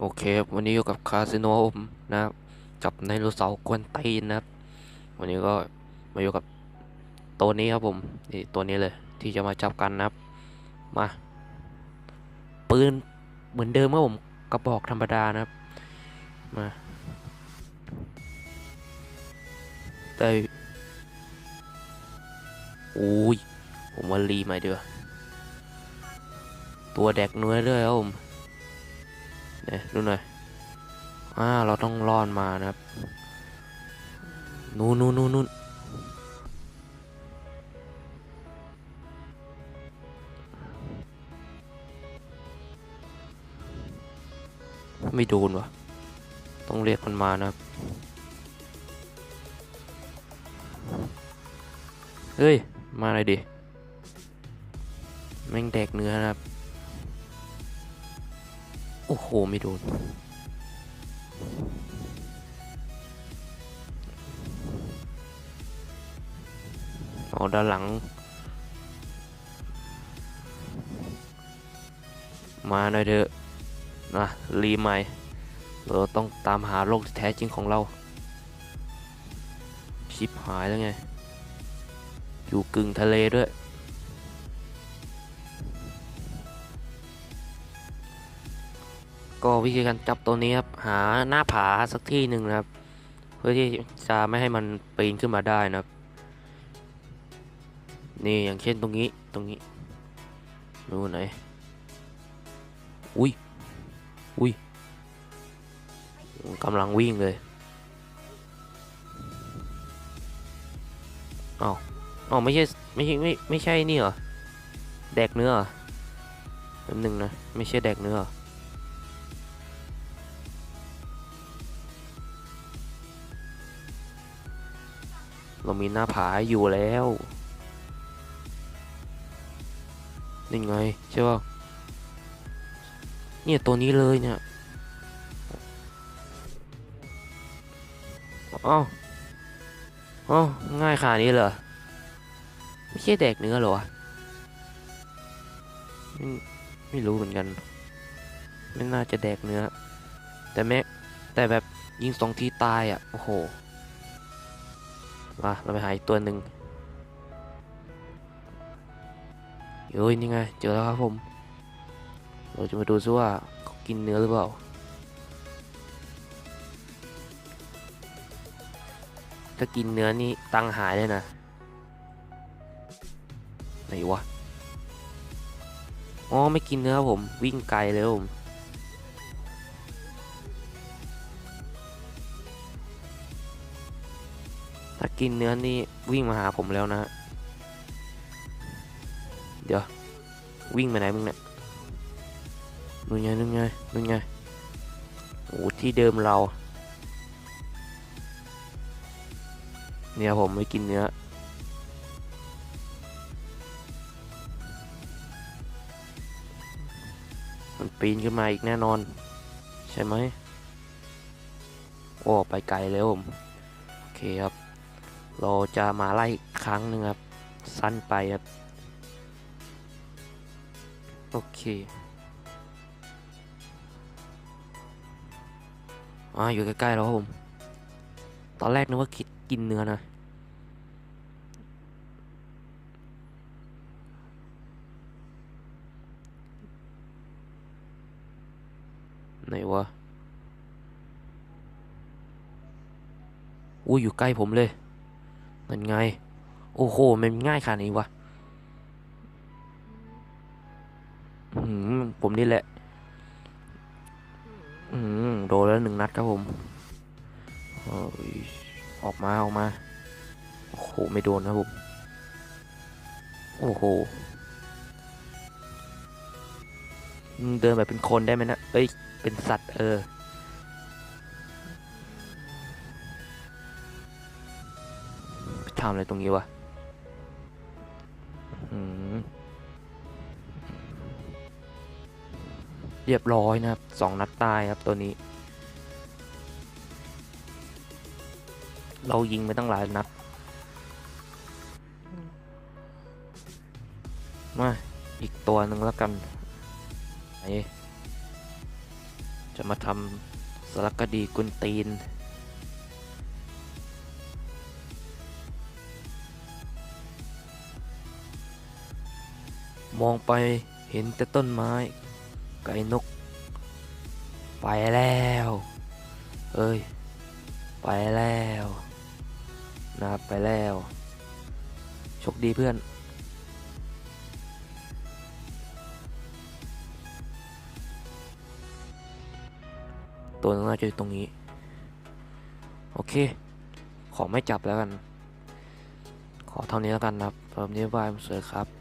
โอเคครับวันนี้อยู่กับคาสิโนผมนะครับกับไดโนเสาร์กวนตีนนะครับ วันนี้ก็มาอยู่กับตัวนี้ครับผมนี่ตัวนี้เลยที่จะมาจับกันนะครับ มา ปืนเหมือนเดิมครับผมกระบอกธรรมดานะครับมาแต่อุ้ยผมว่ารีใหม่เดียวาตัวแดกเนื้อด้วยครับผม เนี่ยดูหน่อยอ่าเราต้องร่อนมานะครับนู่นนู่นนู่นนู่นไม่โดนวะต้องเรียกมันมานะครับ เฮ้ย มาเลยดิ แม่งแดกเนื้อนะครับ โอ้โห ไม่โดน เอาด้านหลัง มาหน่อยเถอะนะรีใหม่ เราต้องตามหาโลกที่แท้จริงของเรา ชิบหายแล้วไง อยู่กึ่งทะเลด้วย ก็วิธีการจับตัวนี้ครับหาหน้าผาสักที่หนึ่งนะครับ เพื่อที่จะไม่ให้มันปีนขึ้นมาได้นะครับ นี่อย่างเช่นตรงนี้ตรงนี้ดูไหนอุ้ยอุ้ยกำลังวิ่งเลยเอ้าเอ้าไม่ใช่ไม่ใช่ไม่ไม่ใช่นี่เหรอแดกเนื้ออแป๊บนึงนะ ไม่ใช่แดกเนื้อ เรามีหน้าผาอยู่แล้วนี่ไงใช่ป่ะเนี่ยตัวนี้เลยเนี่ยอ้าวอ้าวง่ายขนาดนี้เหรอไม่ใช่แดกเนื้อเหรอไม่ไม่รู้เหมือนกัน ไม่น่าจะแดกเนื้อ แต่แม้แต่แบบยิงสองทีตายอะ โอ้โห มาเราไปหาอีกตัวหนึ่งเฮ้ยนี่ไง เจอแล้วครับผม เราจะมาดูซิว่าเขากินเนื้อหรือเปล่า ถ้ากินเนื้อนี่ตังหายเลยนะ ไหนวะ อ๋อ ไม่กินเนื้อผม วิ่งไกลเลยครับผม กินเนื้อนี่วิ่งมาหาผมแล้วนะ เดี๋ยว วิ่งไปไหนมึงเนี่ยนู่นไงนู่นไงนู่นไงโอ้ที่เดิมเรา เนี่ยผมไม่กินเนื้อมันปีนขึ้นมาอีกแน่นอน ใช่ไหมโอ้ไปไกลแล้วผม โอเคครับ เราจะมาไล่ครั้งหนึ่งครับ สั้นไปครับ โอเคอ่าอยู่ใกล้ๆแล้วครับผม ตอนแรกนึกว่าคิดกินเนื้อนะไหนวะอุ้อยู่ใกล้ผมเลย นั่นไง โอ้โห มันง่ายขนาดนี้วะผมนี่แหละ อืมโดนแล้วหนึ่งนัดครับผมออกมาออกมา โอ้โห ไม่โดนครับผม โอ้โห เดินแบบเป็นคนได้ไหมนะ เอ้ย เป็นสัตว์เออ ทำอะไรตรงนี้วะเรียบร้อยนะครับสองนัดตายครับตัวนี้ เรายิงไปตั้งหลายนัด มา อีกตัวหนึ่งแล้วกันไหนจะมาทำสารคดีกุนตีน มองไปเห็นแต่ต้นไม้ ไก่นก ไปแล้ว เอ้ย ไปแล้วนะครับไปแล้วโชคดีเพื่อน ตัวน่าจะอยู่ตรงนี้ โอเค ขอไม่จับแล้วกัน ขอเท่านี้แล้วกันนะครับสำหรับวันนี้บายผมสวยครับ